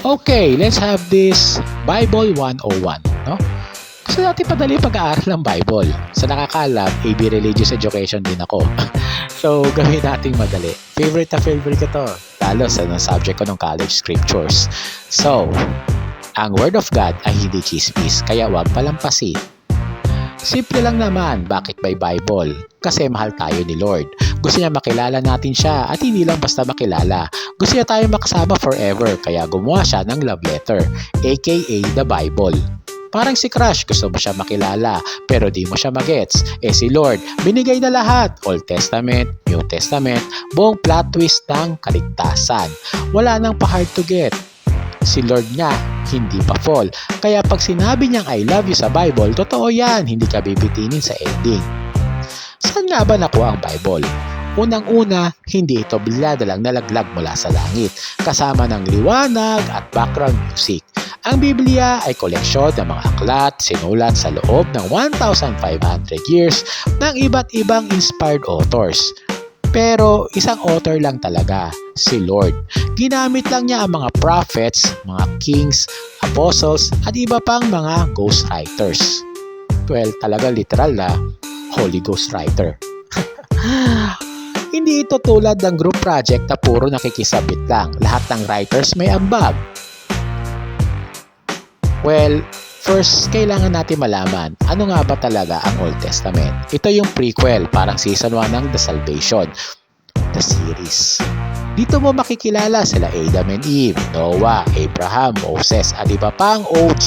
Okay, let's have this Bible 101, no? Gusto natin padali pag-aaral ng Bible. Sa nakakalam, AB Religious Education din ako. so, gawin nating madali. Favorite na favorite ko to. Lalo sa subject ko ng college scriptures. So, ang Word of God ay hindi chismis, kaya wag palampasin. Simple lang naman, bakit by Bible? Kasi mahal tayo ni Lord. Gusto niya makilala natin siya at hindi lang basta makilala. Gusto niya tayo makasama forever kaya gumawa siya ng love letter, aka the Bible. Parang si Crush, gusto mo siya makilala, pero di mo siya magets. Eh si Lord, binigay na lahat, Old Testament, New Testament, buong plot twist ng kaligtasan. Wala nang pa-hard to get. Si Lord nga, hindi pa fall. Kaya pag sinabi niyang I love you sa Bible, totoo yan, hindi ka bibitinin sa ending. Saan nga ba nakuha ang Bible? Unang-una, hindi ito bigla dalang nalaglag mula sa langit, kasama ng liwanag at background music. Ang Biblia ay koleksyon ng mga aklat sinulat sa loob ng 1,500 years ng iba't ibang inspired authors. Pero isang author lang talaga, si Lord. Ginamit lang niya ang mga prophets, mga kings, apostles, at iba pang mga ghostwriters. Well, talaga literal na Holy Ghost Writer. Hindi ito tulad ng group project na puro nakikisabit lang. Lahat ng writers may ambag. Well, first, kailangan natin malaman ano nga ba talaga ang Old Testament. Ito yung prequel, parang season 1 ng The Salvation, the series. Dito mo makikilala sila Adam and Eve, Noah, Abraham, Moses, at iba pang OG,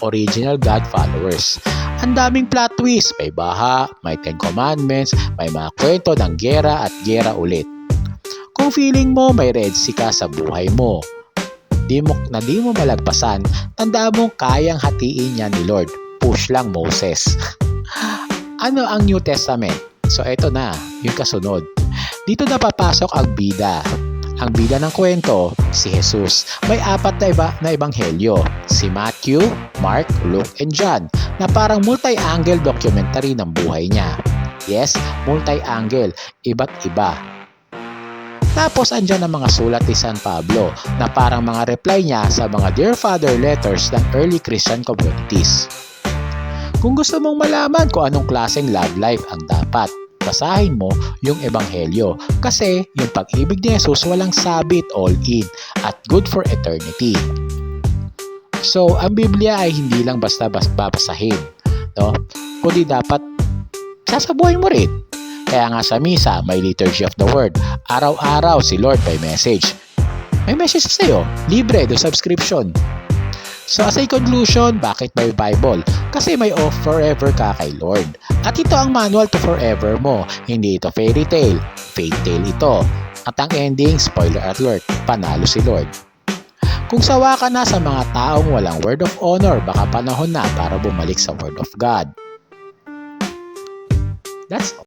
original God followers. Ang daming plot twist, may baha, may Ten Commandments, may mga kwento ng gera at gera ulit. Kung feeling mo may Red Sea ka sa buhay mo, di mo, na di mo malagpasan, tandaan mong kayang hatiin niya ni Lord. Push lang Moses. ano ang New Testament? So eto na, yung kasunod. Dito na papasok ang bida. Ang bida ng kwento, si Jesus. May apat na iba na ebanghelyo, si Matthew, Mark, Luke, and John, na parang multi-angle documentary ng buhay niya. Yes, multi-angle, iba't iba. Tapos andyan ang mga sulat ni San Pablo na parang mga reply niya sa mga Dear Father letters ng early Christian communities. Kung gusto mong malaman kung anong klaseng love life ang dapat, basahin mo yung Ebanghelyo kasi yung pag-ibig ni Jesus walang sabit all in at good for eternity. So, ang Biblia ay hindi lang basta bas babasahin, no? Kundi dapat sasabuhay mo rin. Kaya nga sa misa, may liturgy of the word. Araw-araw si Lord by message. May message sa sa'yo, libre do subscription. So as a conclusion, bakit may Bible? Kasi may off forever ka kay Lord. At ito ang manual to forever mo. Hindi ito fairy tale. Fairy tale ito. At ang ending, spoiler alert, panalo si Lord. Kung sawa ka na sa mga taong walang word of honor, baka panahon na para bumalik sa word of God. That's all.